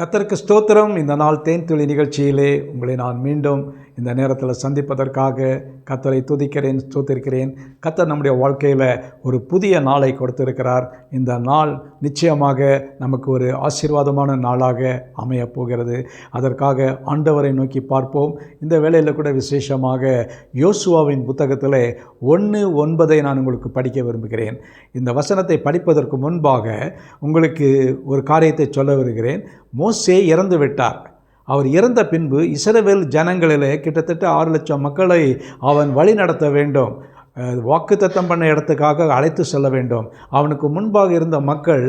கத்தருக்கு ஸ்தோத்திரம். இந்த நாள் தேன் துளி நிகழ்ச்சியிலே உங்களை நான் மீண்டும் இந்த நேரத்தில் சந்திப்பதற்காக கத்தரை துதிக்கிறேன் ஸ்தோத்திருக்கிறேன். கத்தர் நம்முடைய வாழ்க்கையில் ஒரு புதிய நாளை கொடுத்திருக்கிறார். இந்த நாள் நிச்சயமாக நமக்கு ஒரு ஆசீர்வாதமான நாளாக அமையப் போகிறது. அதற்காக ஆண்டவரை நோக்கி பார்ப்போம். இந்த வேளையில் கூட விசேஷமாக யோசுவாவின் புத்தகத்தில் ஒன்று ஒன்பதை நான் உங்களுக்கு படிக்க விரும்புகிறேன். இந்த வசனத்தை படிப்பதற்கு முன்பாக உங்களுக்கு ஒரு காரியத்தை சொல்ல வருகிறேன் மோசே இறந்து விட்டார். அவர் இறந்த பின்பு இஸ்ரவேல் ஜனங்களிலே கிட்டத்தட்ட ஆறு லட்சம் மக்களை அவன் வழி நடத்த வேண்டும். வாக்குத்தத்தம் பண்ண இடத்துக்காக அழைத்து செல்ல வேண்டும். அவனுக்கு முன்பாக இருந்த மக்கள்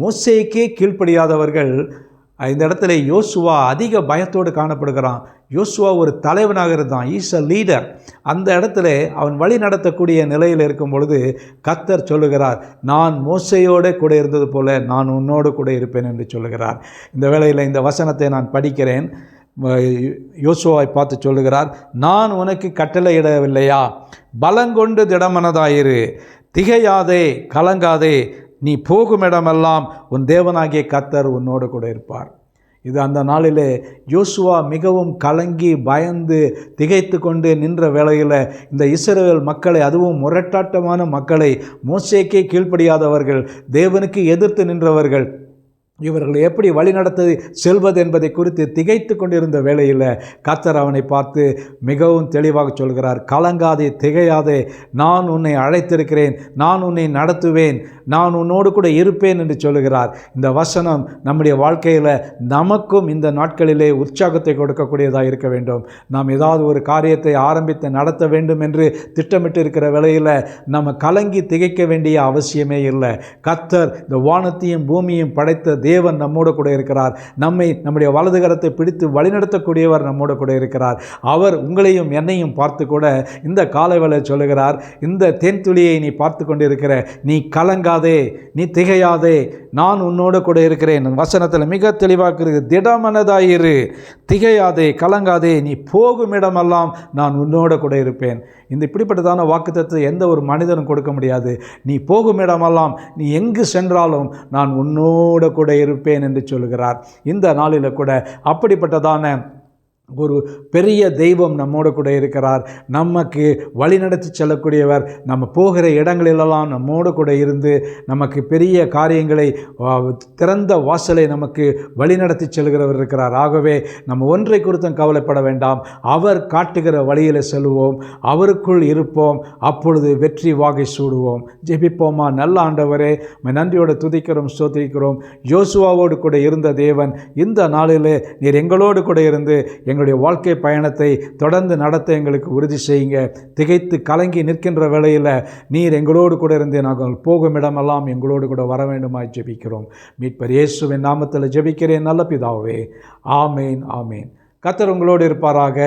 மோசேக்கே கீழ்ப்படியாதவர்கள் இந்த இடத்துல யோசுவா அதிக பயத்தோடு காணப்படுகிறான். யோசுவா ஒரு தலைவனாக இருந்தான். ஈஸ் அ லீடர் அந்த இடத்துல அவன் வழி நடத்தக்கூடிய நிலையில் இருக்கும் பொழுது கத்தர் சொல்லுகிறார் நான் மோசையோடு கூட இருந்தது போல நான் உன்னோடு கூட இருப்பேன் என்று சொல்லுகிறார். இந்த வேளையில் இந்த வசனத்தை நான் படிக்கிறேன். யோசுவாவை பார்த்து சொல்லுகிறார் நான் உனக்கு கட்டளையிடவில்லையா பலங்கொண்டு திடமனதாயிரு. திகையாதே கலங்காதே. நீ போகும் இடமெல்லாம் உன் தேவனாகிய கத்தர் உன்னோடு கூட இருப்பார். இது அந்த நாளிலே யோசுவா மிகவும் கலங்கி பயந்து திகைத்து கொண்டு நின்ற வேளையில் இந்த இஸ்ரேல் மக்களை அதுவும் முரட்டாட்டமான மக்களை மோசேக்கே கீழ்ப்படியாதவர்கள் தேவனுக்கு எதிர்த்து நின்றவர்கள் இவர்கள் எப்படி வழிநடத்து செல்வது என்பதை குறித்து திகைத்து கொண்டிருந்த வேளையில் கத்தர் அவனை பார்த்து மிகவும் தெளிவாக சொல்கிறார் கலங்காதே திகையாதே நான் உன்னை அழைத்திருக்கிறேன் நான் உன்னை நடத்துவேன் நான் உன்னோடு கூட இருப்பேன் என்று சொல்லுகிறார் இந்த வசனம் நம்முடைய வாழ்க்கையில் நமக்கும் இந்த நாட்களிலே உற்சாகத்தை கொடுக்கக்கூடியதாக இருக்க வேண்டும். நாம் ஏதாவது ஒரு காரியத்தை ஆரம்பித்து நடத்த வேண்டும் என்று திட்டமிட்டு இருக்கிற வேளையில் நம்ம கலங்கி திகைக்க வேண்டிய அவசியமே இல்லை. கத்தர் இந்த வானத்தையும் பூமியும் படைத்த தேவன் நம்மோட கூட இருக்கிறார். நம்மை நம்முடைய வலது கரத்தை பிடித்து வழிநடத்தக்கூடியவர் நம்மோட கூட இருக்கிறார். அவர் உங்களையும் என்னையும் பார்த்து கூட இந்த காலவேளை சொல்லுகிறார் இந்த தேன்துளியை நீ பார்த்து கொண்டிருக்கிற நீ கலங்காதே நீ திகையாதே நான் உன்னோட கூட இருக்கிறேன். வசனத்தில் மிக தெளிவாக்குறது திடமனதாயிரு திகையாதே கலங்காதே நீ போகும் இடமெல்லாம் நான் உன்னோட கூட இருப்பேன். இந்த இப்படிப்பட்டதான வாக்குத்தத்தை எந்த ஒரு மனிதனும் கொடுக்க முடியாது. நீ போகும் இடமெல்லாம் நீ எங்கு சென்றாலும் நான் உன்னோட கூட இருப்பேன் என்று சொல்கிறார். இந்த நாளில் கூட அப்படிப்பட்டதான ஒரு பெரிய தெய்வம் நம்மோடு கூட இருக்கிறார். நமக்கு வழிநடத்தி செல்லக்கூடியவர் நம்ம போகிற இடங்களிலெல்லாம் நம்மோடு கூட இருந்து நமக்கு பெரிய காரியங்களை திறந்த வாசலை நமக்கு வழிநடத்தி செல்கிறவர் இருக்கிறார். ஆகவே நம்ம ஒன்றை குறித்தும் கவலைப்பட வேண்டாம். அவர் காட்டுகிற வழியில் செல்வோம். அவருக்குள் இருப்போம். அப்பொழுது வெற்றி வாகை சூடுவோம். ஜெபிப்போமா? நல்ல ஆண்டவரே நன்றியோடு துதிக்கிறோம் ஸ்தோத்திரிக்கிறோம். யோசுவாவோடு கூட இருந்த தேவன் இந்த நாளிலே நீர் எங்களோடு கூட இருந்து எங்களுடைய வாழ்க்கை பயணத்தை தொடர்ந்து நடத்த எங்களுக்கு உறுதி செய்யுங்க. திகைத்து கலங்கி நிற்கின்ற வேளையில் நீர் எங்களோடு கூட இருந்து நாங்கள் போகும் இடமெல்லாம் எங்களோடு கூட வர வேண்டுமாய் ஜெபிக்கிறோம். மீட்பர் இயேசுவின் நாமத்தில் ஜெபிக்கிறேன். நல்ல பிதாவே ஆமேன் ஆமேன். கத்தர் உங்களோடு இருப்பாராக.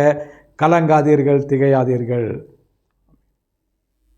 கலங்காதீர்கள் திகையாதீர்கள்.